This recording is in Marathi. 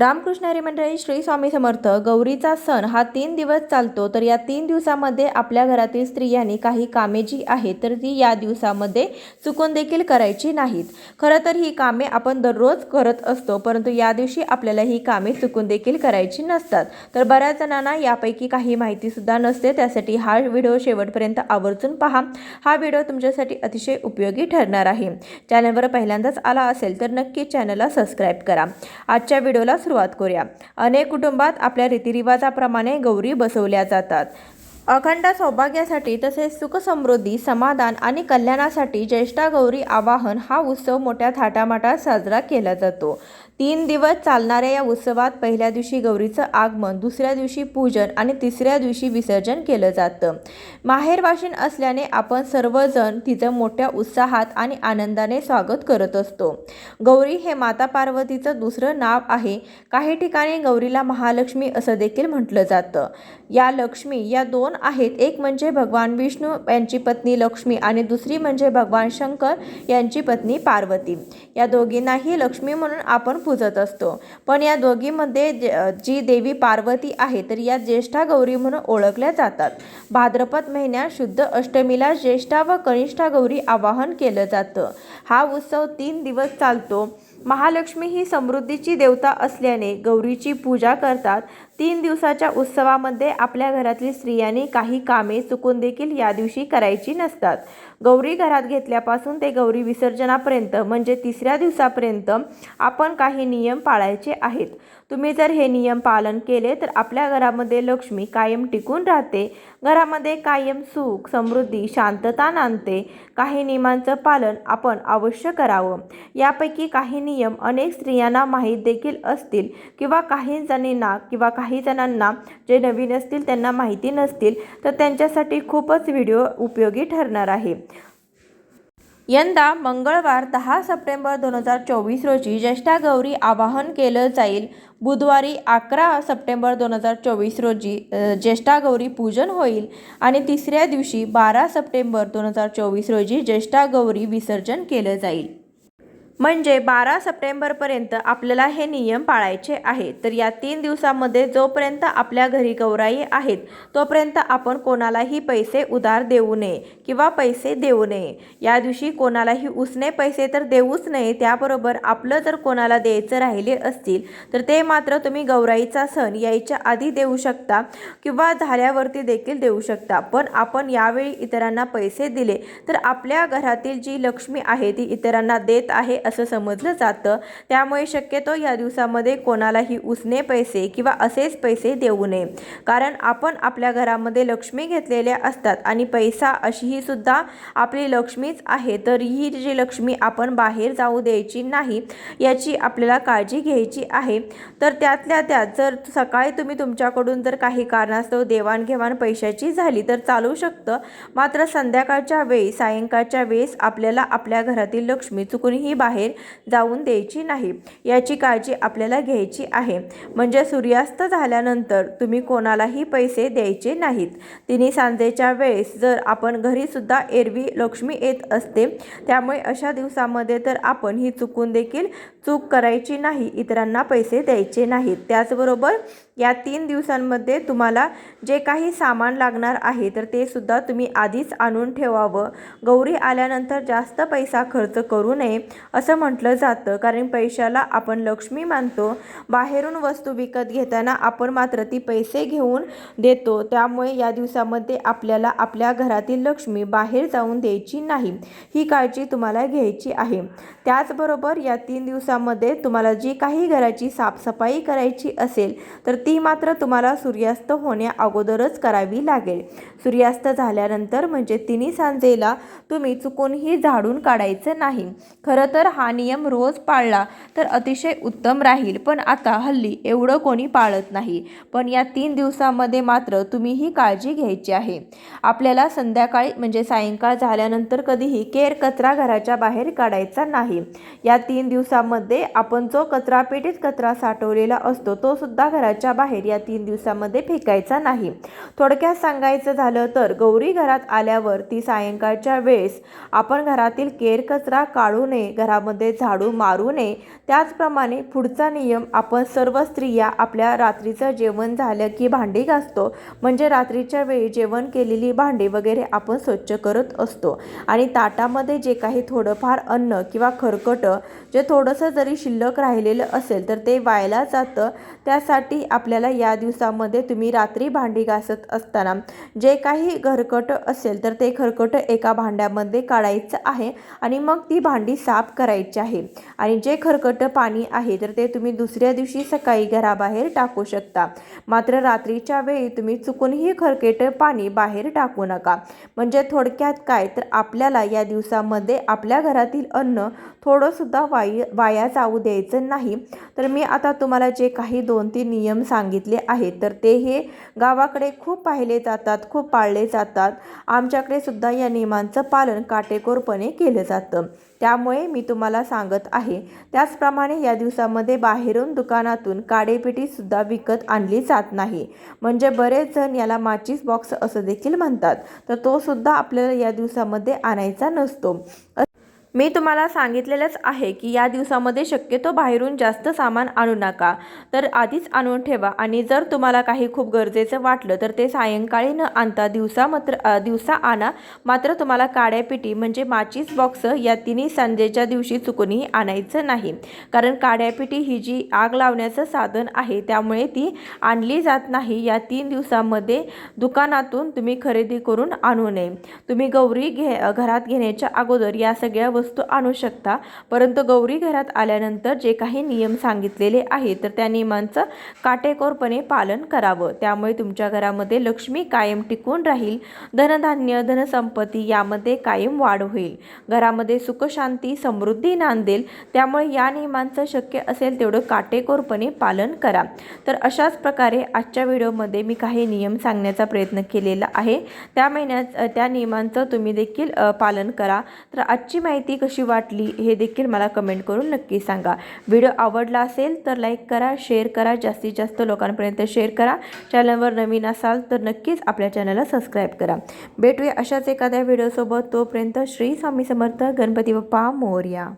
रामकृष्ण हरी मंडळी श्री स्वामी समर्थ गौरीचा सण हा तीन दिवस चालतो तर या तीन दिवसामध्ये आपल्या घरातील स्त्रियांनी काही कामे जी आहेत तर ती या दिवसामध्ये चुकून देखील करायची नाहीत. खरं तर ही कामे आपण दररोज करत असतो परंतु या दिवशी आपल्याला ही कामे चुकून देखील करायची नसतात. तर बऱ्याच जणांना यापैकी काही माहितीसुद्धा नसते त्यासाठी हा व्हिडिओ शेवटपर्यंत आवर्जून पहा. हा व्हिडिओ तुमच्यासाठी अतिशय उपयोगी ठरणार आहे. चॅनलवर पहिल्यांदाच आला असेल तर नक्की चॅनलला सबस्क्राईब करा. आजच्या व्हिडिओला सुरुवात करूया. अनेक कुटुंबात आपल्या रीतिरिवाजाप्रमाणे गौरी बसवल्या जातात. अखंड सौभाग्यासाठी तसेच सुखसमृद्धी समाधान आणि कल्याणासाठी ज्येष्ठा गौरी आवाहन हा उत्सव मोठ्या थाटामाटात साजरा केला जातो. तीन दिवस चालणाऱ्या या उत्सवात पहिल्या दिवशी गौरीचं आगमन दुसऱ्या दिवशी पूजन आणि तिसऱ्या दिवशी विसर्जन केलं जातं. माहेरवाशीन असल्याने आपण सर्वजण तिचं मोठ्या उत्साहात आणि आनंदाने स्वागत करत असतो. गौरी हे माता पार्वतीचं दुसरं नाव आहे. काही ठिकाणी गौरीला महालक्ष्मी असं देखील म्हटलं जातं. या लक्ष्मी या दोन आहेत. एक म्हणजे भगवान विष्णू यांची पत्नी लक्ष्मी आणि दुसरी म्हणजे भगवान शंकर यांची पत्नी पार्वती. या दोघींनाही लक्ष्मी म्हणून आपण पूजत असतो. पण या दोघीमध्ये जी देवी पार्वती आहे तर या ज्येष्ठा गौरी म्हणून ओळखल्या जातात. भाद्रपद महिन्यात शुद्ध अष्टमीला ज्येष्ठा व कनिष्ठा गौरी आवाहन केलं जातं. हा उत्सव तीन दिवस चालतो. महालक्ष्मी ही समृद्धीची देवता असल्याने गौरीची पूजा करतात. तीन दिवसाच्या उत्सवामध्ये आपल्या घरातील स्त्रियांनी काही कामे चुकून देखील या दिवशी करायची नसतात. गौरी घरात घेतल्यापासून ते गौरी विसर्जनापर्यंत म्हणजे तिसऱ्या दिवसापर्यंत आपण काही नियम पाळायचे आहेत. तुम्ही जर हे नियम पालन केले तर आपल्या घरामध्ये लक्ष्मी कायम टिकून राहते. घरामध्ये कायम सुख समृद्धी शांतता नांदते. काही नियमांचं पालन आपण अवश्य करावं. यापैकी काही नियम अनेक स्त्रियांना माहीत देखील असतील किंवा काही जणींना किंवा काही काही जणांना जे नवीन असतील त्यांना माहिती नसतील तर त्यांच्यासाठी खूपच व्हिडिओ उपयोगी ठरणार आहे. यंदा मंगळवार दहा सप्टेंबर दोन हजार चोवीस रोजी ज्येष्ठा गौरी आवाहन केलं जाईल. बुधवारी अकरा सप्टेंबर दोन हजार चोवीस रोजी ज्येष्ठा गौरी पूजन होईल आणि तिसऱ्या दिवशी बारा सप्टेंबर दोन हजार चोवीस रोजी ज्येष्ठा गौरी विसर्जन केलं जाईल. म्हणजे बारा सप्टेंबरपर्यंत आपल्याला हे नियम पाळायचे आहे तर या तीन दिवसामध्ये जोपर्यंत आपल्या घरी गौराई आहेत तोपर्यंत आपण कोणालाही पैसे उधार देऊ नये किंवा पैसे देऊ नये. या दिवशी कोणालाही उसने पैसे तर देऊच नये त्याबरोबर आपलं जर कोणाला द्यायचं राहिले असतील तर ते मात्र तुम्ही गौराईचा सण यायच्या आधी देऊ शकता किंवा झाल्यावरती देखील देऊ शकता. पण आपण यावेळी इतरांना पैसे दिले तर आपल्या घरातील जी लक्ष्मी आहे ती इतरांना देत आहे असं समजलं जातं. त्यामुळे शक्यतो या दिवसामध्ये कोणालाही उसने पैसे किंवा असेच पैसे देऊ नये. कारण आपण आपल्या घरामध्ये लक्ष्मी घेतलेल्या असतात आणि पैसा अशी ही सुद्धा आपली लक्ष्मीच आहे. तर ही जी लक्ष्मी आपण बाहेर जाऊ द्यायची नाही याची आपल्याला काळजी घ्यायची आहे. तर त्यातल्या त्यात जर सकाळी तुम्ही तुमच्याकडून जर काही कारणास्तव देवाणघेवाण पैशाची झाली तर चालू शकतं. मात्र संध्याकाळच्या वेळी सायंकाळच्या वेळेस आपल्याला आपल्या घरातील लक्ष्मी चुकूनही बाहेर जाऊन द्यायची नाही. याची काळजी आपल्याला घ्यायची आहे. म्हणजे सूर्यास्त झाल्यानंतर तुम्ही कोणालाही पैसे द्यायचे नाहीत. तिने सांजेच्या वेळेस जर आपण घरीसुद्धा एरवी लक्ष्मी येत असते त्यामुळे अशा दिवसामध्ये तर आपण ही चुकून देखील चूक करायची नाही. इतरांना पैसे द्यायचे नाहीत. त्याचबरोबर या तीन दिवसांमध्ये तुम्हाला जे काही सामान लागणार आहे तर ते सुद्धा तुम्ही आधीच आणून ठेवावं. गौरी आल्यानंतर जास्त पैसा खर्च करू नये असं म्हटलं जातं. कारण पैशाला आपण लक्ष्मी मानतो. बाहेरून वस्तू विकत घेताना आपण मात्र ती पैसे घेऊन देतो. त्यामुळे या दिवसामध्ये आपल्याला आपल्या घरातील लक्ष्मी बाहेर जाऊन द्यायची नाही. ही काळजी तुम्हाला घ्यायची आहे. त्याचबरोबर या तीन दिवसामध्ये तुम्हाला जी काही घराची साफसफाई करायची असेल तर ती मात्र तुम्हाला सूर्यास्त होण्या अगोदरच करावी लागेल. सूर्यास्त झाल्यानंतर म्हणजे तिन्ही सांजेला तुम्ही चुकूनही झाडून काढायचं नाही. खरं तर हा नियम रोज पाळला तर अतिशय उत्तम राहील. पण आता हल्ली एवढं कोणी पाळत नाही. पण या तीन दिवसामध्ये मात्र तुम्ही ही काळजी घ्यायची आहे. आपल्याला संध्याकाळी म्हणजे सायंकाळ झाल्यानंतर कधीही केर कचरा घराच्या बाहेर काढायचा नाही. या तीन दिवसामध्ये आपण जो कचरा पेटीत कचरा साठवलेला असतो तो सुद्धा घराच्या बाहेर या तीन दिवसामध्ये फेकायचा नाही. थोडक्यात सांगायचं झालं तर गौरी घरात आल्यावर ती सायंकाळच्या वेळेस आपण घरातील केर कचरा काढू नये घरा घरामध्ये झाडू मारू नये. त्याचप्रमाणे पुढचा नियम आपण सर्व स्त्रिया आपल्या रात्रीचं जेवण झालं की भांडी घासतो. म्हणजे रात्रीच्या वेळी जेवण केलेली भांडी वगैरे आपण स्वच्छ करत असतो. आणि ताटामध्ये जे काही थोडंफार अन्न किंवा खरकटं जे थोडंसं जरी शिल्लक राहिलेलं असेल तर ते वायला जातं. त्यासाठी आपल्याला या दिवसामध्ये तुम्ही रात्री भांडी घासत असताना जे काही घरकट असेल तर ते खरकटं एका भांड्यामध्ये काढायचं आहे. आणि मग ती भांडी साफ करायची. आहे. आणि जे खरकटं पाणी आहे तर ते तुम्ही दुसऱ्या दिवशी सकाळी घराबाहेर टाकू शकता. मात्र रात्रीच्या वेळी तुम्ही चुकूनही खरकटं पाणी बाहेर टाकू नका. म्हणजे थोडक्यात काय? तर आपल्याला या दिवसामध्ये आपल्या घरातील अन्न थोडंसुद्धा वाई वाया जाऊ द्यायचं नाही. तर मी आता तुम्हाला जे काही दोन तीन नियम सांगितले आहेत तर ते हे गावाकडे खूप पाहिले जातात खूप पाळले जातात. आमच्याकडे सुद्धा या नियमांचं पालन काटेकोरपणे केलं जातं. त्यामुळे मी तुम्हाला सांगत आहे. त्याचप्रमाणे या दिवसामध्ये बाहेरून दुकानातून काडेपिटीसुद्धा विकत आणली जात नाही. म्हणजे बरेच जण याला माचीस बॉक्स असं देखील म्हणतात. तर तो सुद्धा आपल्याला या दिवसामध्ये आणायचा नसतो. मी तुम्हाला सांगितलेलंच आहे की या दिवसामध्ये शक्यतो बाहेरून जास्त सामान आणू नका. तर आधीच आणून ठेवा आणि जर तुम्हाला काही खूप गरजेचं वाटलं तर ते सायंकाळी न आणता दिवसा मात्र दिवसा आणा. मात्र तुम्हाला काड्यापिटी म्हणजे माचीस बॉक्स या तिन्ही संजेच्या दिवशी चुकूनही आणायचं नाही. कारण काड्यापिटी ही जी आग लावण्याचं साधन आहे त्यामुळे ती आणली जात नाही. या तीन दिवसामध्ये दुकानातून तुम्ही खरेदी करून आणू नये. तुम्ही गौरी घे घरात घेण्याच्या अगोदर या सगळ्या वस्तू आणू शकता. परंतु गौरी घरात आल्यानंतर जे काही नियम सांगितलेले आहेत तर त्या नियमांचं काटेकोरपणे पालन करावं. त्यामुळे तुमच्या घरामध्ये लक्ष्मी कायम टिकून राहील. धनधान्य धनसंपत्ती यामध्ये कायम वाढ होईल. घरामध्ये सुखशांती समृद्धी नांदेल. त्यामुळे या नियमांचं शक्य असेल तेवढं काटेकोरपणे पालन करा. तर अशाच प्रकारे आजच्या व्हिडिओमध्ये मी काही नियम सांगण्याचा प्रयत्न केलेला आहे. त्या महिन्यात त्या नियमांचं तुम्ही देखील पालन करा. तर आजची माहिती ती कशी वाटली हे देखील मला कमेंट करून नक्की सांगा. व्हिडिओ आवडला असेल तर लाईक करा शेअर करा जास्तीत जास्त लोकांपर्यंत शेअर करा. चॅनलवर नवीन असाल तर नक्कीच आपल्या चॅनलला सबस्क्राईब करा. भेटूया अशाच एखाद्या व्हिडिओसोबत तोपर्यंत श्री स्वामी समर्थ गणपती बाप्पा मोर्या.